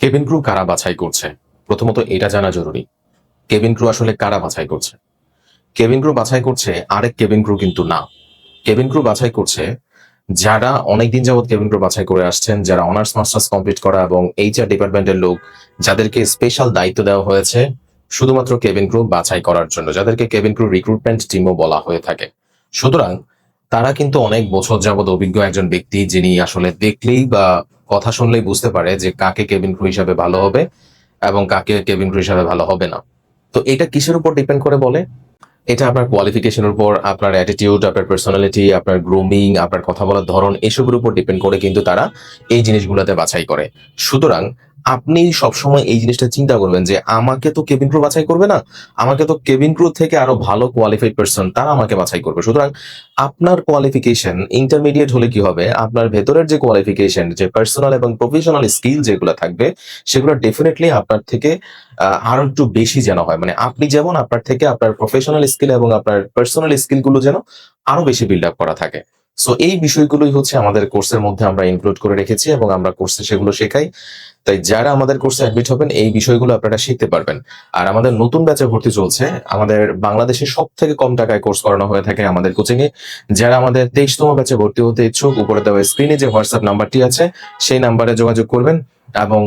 Cabin crew কারা বাছাই করছে? প্রথমত এটা জানা জরুরি। কেবিন ক্রু আসলে কারা বাছাই করছে? কেবিন ক্রু বাছাই করছে আরেক কেবিন ক্রু কিন্তু না। কেবিন ক্রু বাছাই করছে যারা অনেকদিন যাবত কেবিন ক্রু বাছাই করে আসছেন, যারা অনার্স, মাস্টার্স কমপ্লিট করা এবং এইচআর ডিপার্টমেন্টের লোক, যাদেরকে স্পেশাল দায়িত্ব দেওয়া হয়েছে শুধুমাত্র কেবিন ক্রু বাছাই করার জন্য, যাদেরকে কেবিন ক্রু রিক্রুটমেন্ট টিমও বলা হয়ে থাকে। সুতরাং তারা কিন্তু অনেক বছর যাবত অভিজ্ঞ একজন ব্যক্তি যিনি আসলে দেখলেই বা কথা শুনলেই বুঝতে পারে যে কাকে কেবিন ক্রু হিসাবে ভালো হবে এবং কাকে কেবিন ক্রু হিসাবে ভালো হবে না। তো এটা কিসের উপর ডিপেন্ড করে বলে? এটা আপনার কোয়ালিফিকেশনের উপর, আপনার অ্যাটিটিউড আপনার পার্সোনালিটি আপনার গ্রুমিং আপনার কথা বলার ধরন, এসবের উপর ডিপেন্ড করে কিন্তু তারা এই জিনিসগুলোতে বাছাই করে। সুতরাং আপনি সবসময় এই জিনিসটা চিন্তা করবেন যে, আমাকে তো কেবিন ক্রু বাছাই করবে না। আমাকে তো কেবিন ক্রু থেকে আরও ভালো কোয়ালিফাইড পার্সন তারা আমাকে বাছাই করবে। সুতরাং আপনার কোয়ালিফিকেশন ইন্টারমিডিয়েট হলে কি হবে? আপনার ভেতরের যে কোয়ালিফিকেশন যে পার্সোনাল এবং প্রফেশনাল স্কিল যেগুলো থাকবে, সেগুলো ডেফিনেটলি আপনার থেকে আরও একটু বেশি যেন হয়। মানে আপনি যেমন আপনার থেকে আপনার প্রফেশনাল স্কিল এবং আপনার পার্সোনাল স্কিলগুলো যেন আরও বেশি বিল্ড আপ করা থাকে। সো এই বিষয়গুলোই হচ্ছে আমাদের কোর্সের মধ্যে আমরা ইনক্লুড করে রেখেছি এবং আমরা কোর্সে সেগুলো শেখাই। তাই যারা আমাদের কোর্সে অ্যাডমিট হবেন, এই বিষয়গুলো আপনারা শিখতে পারবেন। আর আমাদের নতুন ব্যাচে ভর্তি চলছে। আমাদের বাংলাদেশে সব থেকে কম টাকায় কোর্স করানো হয়ে থাকে আমাদের কোচিং এ যারা আমাদের তেইশতম ব্যাচে ভর্তি হতে ইচ্ছুক, উপরে দেওয়া স্ক্রিনে যে হোয়াটসঅ্যাপ নাম্বারটি আছে, সেই নাম্বারে যোগাযোগ করবেন এবং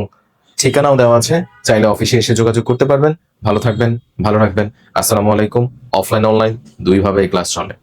ঠিকানাও দেওয়া আছে। চাইলে অফিসে এসে যোগাযোগ করতে পারবেন। ভালো থাকবেন, ভালো রাখবেন। আসসালামু আলাইকুম। অফলাইন অনলাইন দুইভাবে ক্লাস চলে।